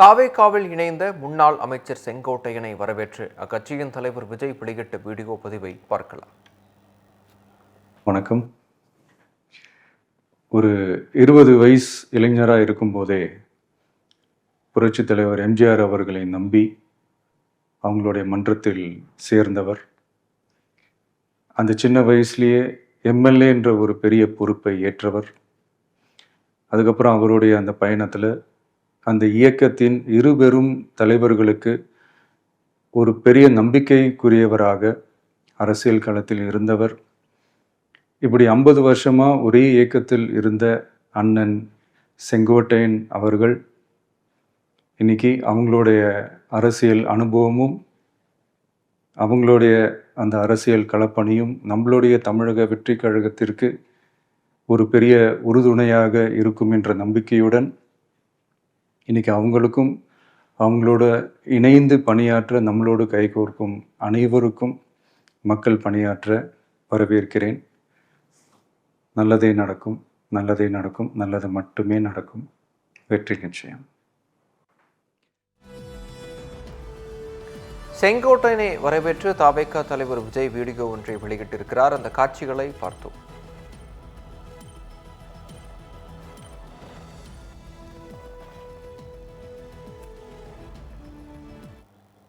தாவேகாவில் இணைந்த முன்னாள் அமைச்சர் செங்கோட்டையனை வரவேற்று அக்கட்சியின் தலைவர் விஜய் வெளியிட்ட வீடியோ பதிவை பார்க்கலாம். வணக்கம். ஒரு இருபது வயசு இளைஞராக இருக்கும்போதே புரட்சித் தலைவர் எம்ஜிஆர் அவர்களை நம்பி அவங்களுடைய மன்றத்தில் சேர்ந்தவர். அந்த சின்ன வயசுலேயே எம்எல்ஏ என்ற ஒரு பெரிய பொறுப்பை ஏற்றவர். அதுக்கப்புறம் அவருடைய அந்த பயணத்தில் அந்த இயக்கத்தின் இருபெரும் தலைவர்களுக்கு ஒரு பெரிய நம்பிக்கைக்குரியவராக அரசியல் களத்தில் இருந்தவர். இப்படி ஐம்பது வருஷமாக ஒரே இயக்கத்தில் இருந்த அண்ணன் செங்கோட்டையன் அவர்கள் இன்னைக்கு அவங்களுடைய அரசியல் அனுபவமும் அவங்களுடைய அந்த அரசியல் களப்பணியும் நம்மளுடைய தமிழக வெற்றி கழகத்திற்கு ஒரு பெரிய உறுதுணையாக இருக்கும் என்ற நம்பிக்கையுடன் இன்றைக்கி அவங்களுக்கும் அவங்களோட இணைந்து பணியாற்ற நம்மளோடு கைகோர்க்கும் அனைவருக்கும் மக்கள் பணியாற்ற வரவேற்கிறேன். நல்லதே நடக்கும் நல்லதே நடக்கும் நல்லது மட்டுமே நடக்கும். வெற்றி நிச்சயம். செங்கோட்டையனை வரவேற்று தாபேக்கா தலைவர் விஜய் வீடியோ ஒன்றை வெளியிட்டிருக்கிறார். அந்த காட்சிகளை பார்த்தோம்.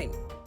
fine.